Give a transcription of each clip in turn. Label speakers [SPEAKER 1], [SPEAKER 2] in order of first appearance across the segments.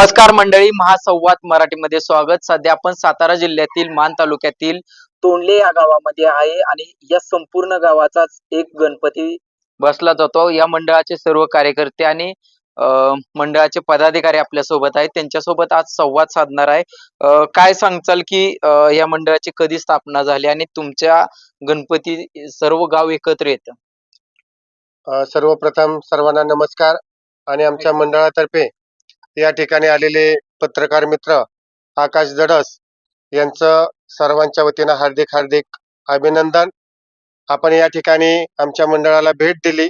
[SPEAKER 1] नमस्कार मंडळी महासंवाद मराठीमध्ये स्वागत. सध्या आपण सातारा जिल्ह्यातील मान तालुक्यातील तोंडले या गावामध्ये आहे आणि या संपूर्ण गावाचाच एक गणपती बसला जातो. या मंडळाचे सर्व कार्यकर्ते आणि अं, मंडळाचे पदाधिकारी आपल्यासोबत आहेत. त्यांच्यासोबत आज संवाद साधणार आहे. अं, काय सांगचाल की अं, या मंडळाची कधी स्थापना झाली आणि तुमच्या गणपती सर्व गाव एकत्र येतं?
[SPEAKER 2] अ, सर्वप्रथम सर्वांना नमस्कार आणि आमच्या मंडळातर्फे या ठिकाणी आलेले पत्रकार मित्र आकाश जडस यांचं सर्वांच्या वतीनं हार्दिक हार्दिक अभिनंदन. आपण या ठिकाणी आमच्या मंडळाला भेट दिली.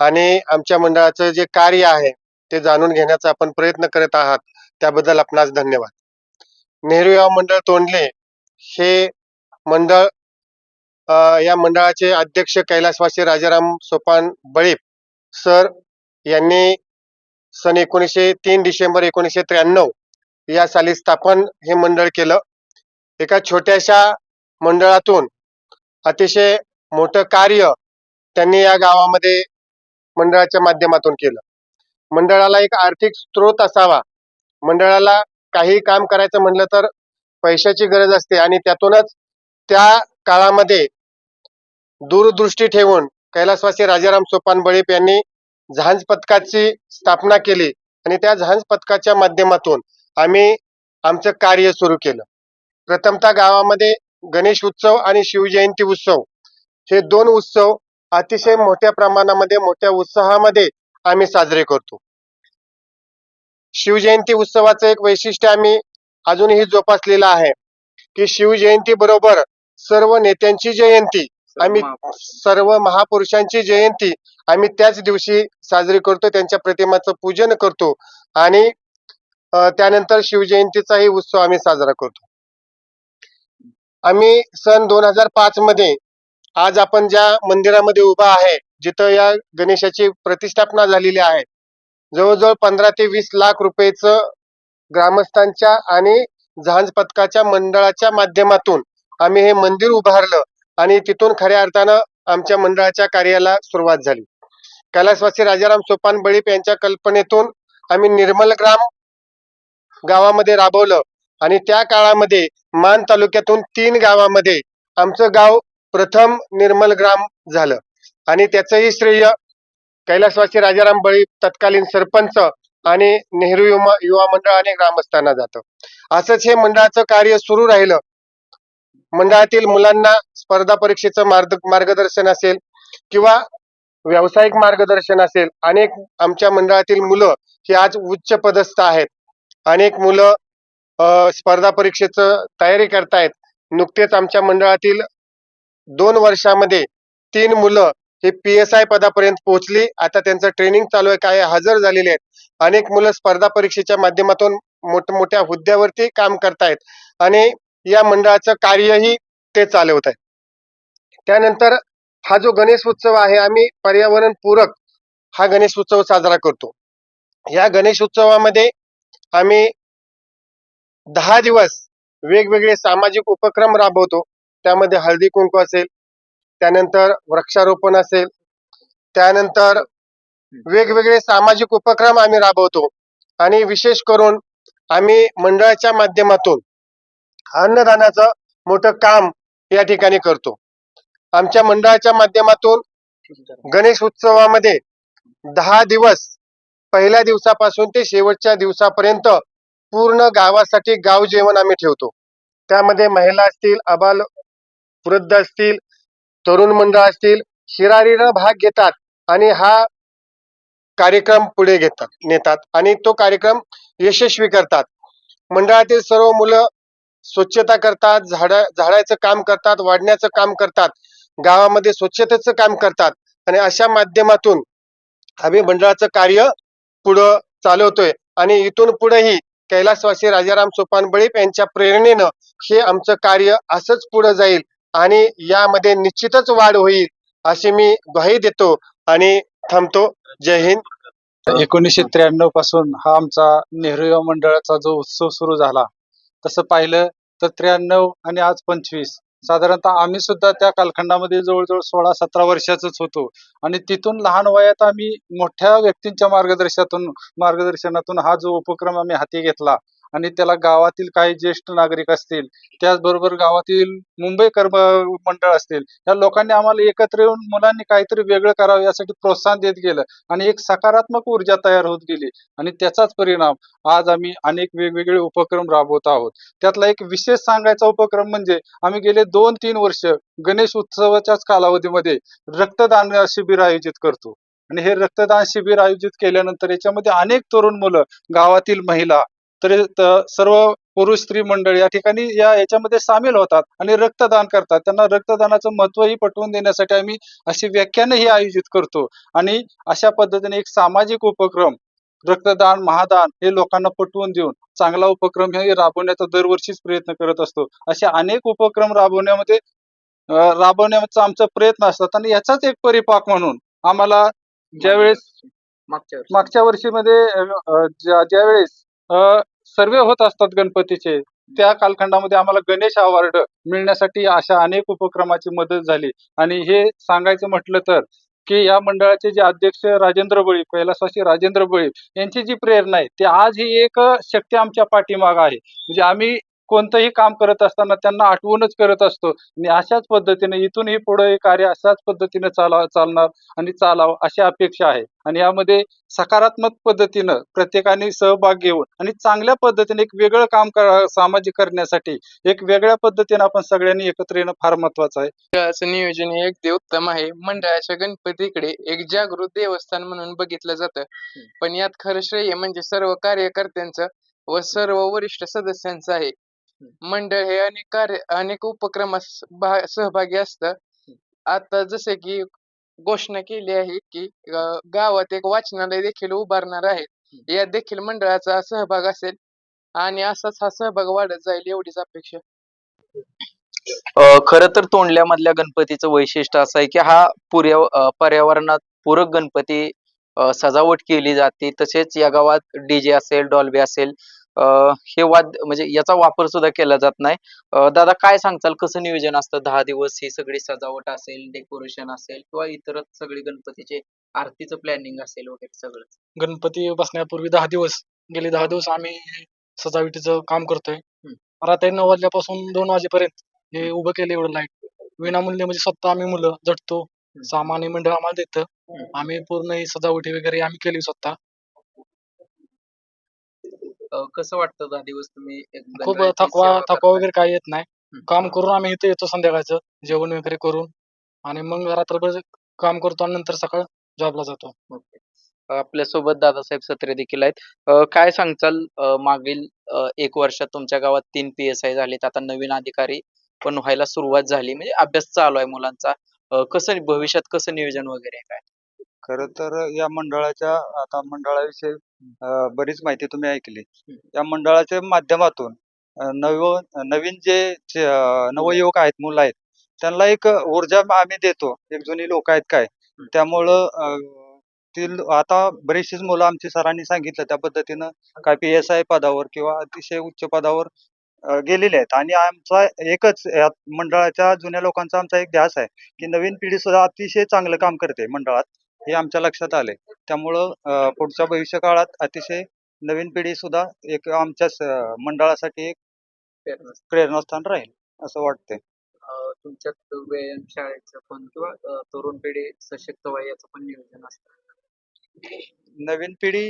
[SPEAKER 2] आणि आमच्या मंडळाचं जे कार्य आहे ते जाणून घेण्याचा आपण प्रयत्न करत आहात त्याबद्दल आपणास धन्यवाद. नेहरू युवा मंडळ तोंडले हे मंडळ या मंडळाचे अध्यक्ष कैलासवासी राजाराम सोपान बळीप सर यांनी सन एकोणीसशे तीन डिसेंबर एकोणीसशे त्र्याण्णव या साली स्थापन हे मंडळ केलं. एका छोट्याशा मंडळातून अतिशय मोठं कार्य त्यांनी या गावामध्ये मंडळाच्या माध्यमातून केलं. मंडळाला एक आर्थिक स्रोत असावा. मंडळाला काही काम करायचं म्हणलं तर पैशाची गरज असते आणि त्यातूनच त्या काळामध्ये दूरदृष्टी ठेवून कैलासवासी राजाराम सोपान बळीप यांनी झांज पथकाची स्थापना केली आणि त्या झांज पथकाच्या माध्यमातून आम्ही आमचं कार्य सुरू केलं. प्रथमतः गावामध्ये गणेश उत्सव आणि शिवजयंती उत्सव हे दोन उत्सव अतिशय मोठ्या प्रमाणामध्ये मोठ्या उत्साहामध्ये आम्ही साजरे करतो. शिवजयंती उत्सवाचं एक वैशिष्ट्य आम्ही अजूनही जोपासलेलं आहे की शिवजयंती बरोबर सर्व नेत्यांची जयंती आम्ही सर्व महापुरुषांची. जयंती आम्ही त्याच दिवशी साजरी करतो त्यांच्या प्रतिमाचं पूजन करतो आणि त्यानंतर शिवजयंतीचाही उत्सव आम्ही साजरा करतो. आम्ही सन दोन हजार पाच मध्ये आज आपण ज्या मंदिरामध्ये उभा आहे जिथं या गणेशाची प्रतिष्ठापना झालेली आहे जवळजवळ पंधरा ते वीस लाख रुपयेचं ग्रामस्थांच्या आणि झांज पथकाच्या मंडळाच्या माध्यमातून आम्ही हे मंदिर उभारलं आणि तिथून खऱ्या अर्थानं आमच्या मंडळाच्या कार्याला सुरुवात झाली. कैलासवासी राजाराम सोपान बळीप यांच्या कल्पनेतून आम्ही निर्मल ग्राम गावामध्ये राबवलं आणि त्या काळामध्ये मान तालुक्यातून तीन गावामध्ये आमचं गाव प्रथम निर्मल ग्राम झालं. आणि त्याचंही श्रेय कैलासवासी राजाराम बळीप तत्कालीन सरपंच आणि नेहरू युवा युवा मंडळ आणि ग्रामस्थांना जातं. असंच हे मंडळाचं कार्य सुरू राहिलं. मंडळातील मुलांना स्पर्धा परीक्षेचं मार्ग मार्गदर्शन असेल किंवा व्यावसायिक मार्गदर्शन असेल अनेक आमच्या मंडळातील मुलं ही आज उच्च पदस्थ आहेत. अनेक मुलं स्पर्धा परीक्षेचं तयारी करतायत. नुकतेच आमच्या मंडळातील दोन वर्षामध्ये तीन मुलं ही पी एस आय पदापर्यंत पोहोचली. आता त्यांचं ट्रेनिंग चालू आहे काय हजर झालेले आहेत. अनेक मुलं स्पर्धा परीक्षेच्या माध्यमातून मोठमोठ्या हुद्द्यावरती काम करतायत. आणि या मंडळाचं कार्यही ते चालवत आहे त्यानंतर हा जो गणेश उत्सव आहे आम्ही पर्यावरण पूरक हा गणेश उत्सव साजरा करतो. या गणेश उत्सवामध्ये आम्ही दहा दिवस वेगवेगळे सामाजिक उपक्रम राबवतो. त्यामध्ये हळदी कुंकू असेल त्यानंतर वृक्षारोपण असेल त्यानंतर वेगवेगळे सामाजिक उपक्रम आम्ही राबवतो. आणि विशेष करून आम्ही मंडळाच्या माध्यमातून अन्नदानाचं मोठं काम या ठिकाणी करतो. आमच्या मंडळाच्या माध्यमातून गणेश उत्सवामध्ये दहा दिवस पहिल्या दिवसापासून ते शेवटच्या दिवसापर्यंत पूर्ण गावासाठी गाव जेवण आम्ही ठेवतो. त्यामध्ये महिला असतील अबाल वृद्ध असतील तरुण मंडळ असतील शिरारीनं भाग घेतात आणि हा कार्यक्रम पुढे घेतात नेतात आणि तो कार्यक्रम यशस्वी करतात. मंडळातील सर्व मुलं स्वच्छता करतात झाड झाडायचं काम करतात वाढण्याचं काम करतात गावामध्ये स्वच्छतेचं काम करतात आणि अशा माध्यमातून आम्ही मंडळाचं कार्य पुढं चालवतोय. आणि इथून पुढेही कैलासवासी राजाराम सोपान बळीप यांच्या प्रेरणेनं हे आमचं कार्य असंच पुढे जाईल आणि यामध्ये निश्चितच वाढ होईल अशी मी ग्वाही देतो आणि थांबतो. जय हिंद.
[SPEAKER 3] एकोणीसशे त्र्याण्णवपासून हा आमचा नेहरू युवा मंडळाचा जो उत्सव सुरू झाला तसं पाहिलं तर त्र्याण्णव आणि आज पंचवीस. साधारणतः आम्ही सुद्धा त्या कालखंडामध्ये जवळजवळ सोळा सतरा वर्षाचंच होतो. आणि तिथून लहान वयात आम्ही मोठ्या व्यक्तींच्या मार्गदर्शनातून मार्गदर्शनातून हा जो उपक्रम आम्ही हाती घेतला आणि त्याला गावातील काही ज्येष्ठ नागरिक असतील त्याचबरोबर गावातील मुंबईकर मंडळ असतील या लोकांनी आम्हाला एकत्र येऊन मुलांनी काहीतरी वेगळं करावं यासाठी प्रोत्साहन देत गेलं आणि एक सकारात्मक ऊर्जा तयार होत गेली. आणि त्याचाच परिणाम आज आम्ही अनेक वेगवेगळे उपक्रम राबवत आहोत. त्यातला एक विशेष सांगायचा उपक्रम म्हणजे आम्ही गेले दोन तीन वर्ष गणेश उत्सवाच्याच कालावधीमध्ये रक्तदान शिबिर आयोजित करतो. आणि हे रक्तदान शिबिर आयोजित केल्यानंतर याच्यामध्ये अनेक तरुण मुलं गावातील महिला तर सर्व पुरुष स्त्री मंडळ या ठिकाणी या याच्यामध्ये सामील होतात आणि रक्तदान करतात. त्यांना रक्तदानाचं महत्वही पटवून देण्यासाठी आम्ही अशी व्याख्यानंही आयोजित करतो. आणि अशा पद्धतीने एक सामाजिक उपक्रम रक्तदान महादान हे लोकांना पटवून देऊन चांगला उपक्रम हे राबवण्याचा दरवर्षीच प्रयत्न करत असतो. असे अनेक उपक्रम राबवण्यामध्ये राबवण्याचा आमचा प्रयत्न असतात आणि याचाच एक परिपाक म्हणून आम्हाला ज्यावेळेस
[SPEAKER 1] मागच्या वर्षी.
[SPEAKER 3] मागच्या वर्षीमध्ये ज्यावेळेस सर्वे होत असतात गणपतीचे. त्या कालखंडामध्ये आम्हाला गणेश अवॉर्ड मिळण्यासाठी अशा अनेक उपक्रमाची मदत झाली. आणि हे सांगायचं म्हटलं तर की या मंडळाचे जे अध्यक्ष राजेंद्र बळी कैलासवासी राजेंद्र बळी यांची जी प्रेरणा आहे ते आज ही एक शक्ती आमच्या पाठीमाग आहे. म्हणजे आम्ही कोणतंही काम करत असताना त्यांना आठवूनच करत असतो. आणि अशाच पद्धतीने इथूनही पुढे हे कार्य अशाच पद्धतीने चाला चालणार आणि चालावं अशी अपेक्षा आहे. आणि यामध्ये सकारात्मक पद्धतीनं प्रत्येकाने सहभाग घेऊन आणि चांगल्या पद्धतीने एक वेगळं काम करा सामाजिक करण्यासाठी एक वेगळ्या पद्धतीने आपण सगळ्यांनी एकत्र येणं फार महत्वाचं आहे.
[SPEAKER 4] नियोजन हे अगदी उत्तम आहे. मंडळाच्या गणपतीकडे एक जागृत देवस्थान म्हणून बघितलं जातं. पण यात खरं श्रेय म्हणजे सर्व कार्यकर्त्यांचं व सर्व वरिष्ठ सदस्यांचं आहे. मंडळ हे अनेक कार्य अनेक उपक्रमात स- भा- सहभागी असतात आता जसे की घोषणा केली आहे की गावात एक वाचनालय देखील उभारणार आहे. यात देखील मंडळाचा सहभाग असेल आणि असाच हा सहभाग वाढत जाईल एवढीच अपेक्षा.
[SPEAKER 1] खर तर तोंडल्यामधल्या गणपतीचं वैशिष्ट्य असं आहे की हा पुर्या पर्यावरणात पूरक गणपती सजावट केली जाते. तसेच या गावात डीजे असेल डॉल्बी असेल हे वाद म्हणजे याचा वापर सुद्धा केला जात नाही. अं, दादा काय सांगताल? कसं नियोजन असतं? दहा दिवस ही सगळी सजावट असेल डेकोरेशन असेल किंवा इतर सगळी गणपतीचे आरतीचं प्लॅनिंग असेल वगैरे सगळं
[SPEAKER 5] गणपती बसण्यापूर्वी दहा दिवस. गेले दहा दिवस आम्ही सजावटीचं काम करतोय. रात्री नऊ वाजल्यापासून दोन वाजेपर्यंत हे उभं केलं एवढं लाइट विनामूल्य म्हणजे स्वतः आम्ही मुलं झटतो सामान हे मंडळ आम्हाला देतं. आम्ही पूर्ण ही सजावटी वगैरे आम्ही केली स्वतः.
[SPEAKER 1] अं, कसं वाटतं दहा दिवस तुम्ही
[SPEAKER 5] खूप
[SPEAKER 1] गणरायाची
[SPEAKER 5] थकवा
[SPEAKER 1] सेवा
[SPEAKER 5] थकवा
[SPEAKER 1] करताय?
[SPEAKER 5] वगैरे काही येत नाही. काम करून आम्ही इथे येतो संध्याकाळचं जेवण वगैरे करून. आणि मग रात्रभर काम करतो आणि नंतर सकाळ जॉबला जातो.
[SPEAKER 1] आपल्यासोबत दादासाहेब सत्रे देखील आहेत. अं, काय सांगचाल? अं, मागील अं, एक वर्षात तुमच्या गावात तीन पी एस आय झालेत. आता नवीन अधिकारी पण व्हायला सुरुवात झाली. म्हणजे अभ्यास चालू आहे मुलांचा. अं, कसं भविष्यात कसं नियोजन वगैरे आहे काय?
[SPEAKER 6] खरं तर या मंडळाच्या आता मंडळाविषयी बरीच माहिती तुम्ही ऐकली. या मंडळाच्या माध्यमातून नव नवीन जे नवयुवक आहेत मुलं आहेत त्यांना एक ऊर्जा आम्ही देतो. एक जुनी लोक आहेत काय? त्यामुळं ती आता बरीचशीच मुलं आमची सरांनी सांगितलं त्या पद्धतीनं काय पी एस आय पदावर किंवा अतिशय उच्च पदावर गेलेले आहेत. आणि आमचा एकच या मंडळाच्या जुन्या लोकांचा आमचा एक ध्यास आहे की नवीन पिढी सुद्धा अतिशय चांगलं काम करते मंडळात. हे आमच्या लक्षात आले. त्यामुळं पुढच्या भविष्य काळात अतिशय नवीन पिढी सुद्धा एक आमच्या मंडळासाठी एक. प्रेरणास्थान राहील असं वाटतंय.
[SPEAKER 1] अं, तुमच्यात व्यायाम शाळेचं पण किंवा तरुण पिढी सशक्त वयाचं पण नियोजन असतं.
[SPEAKER 6] नवीन पिढी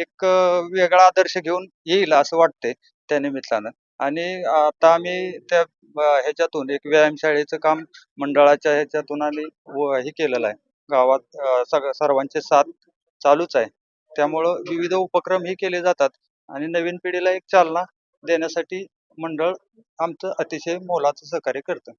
[SPEAKER 6] एक वेगळा आदर्श घेऊन येईल असं वाटतंय त्या निमित्तानं. आणि आता आम्ही त्या ह्याच्यातून एक व्यायामशाळेचं काम मंडळाच्या ह्याच्यातून व हे केलेलं आहे. गावात सग सर्वांचे साथ चालूच आहे. त्यामुळं विविध उपक्रम हे केले जातात आणि नवीन पिढीला एक चालना देण्यासाठी मंडळ आमचं अतिशय मोलाचं सहकार्य करतं.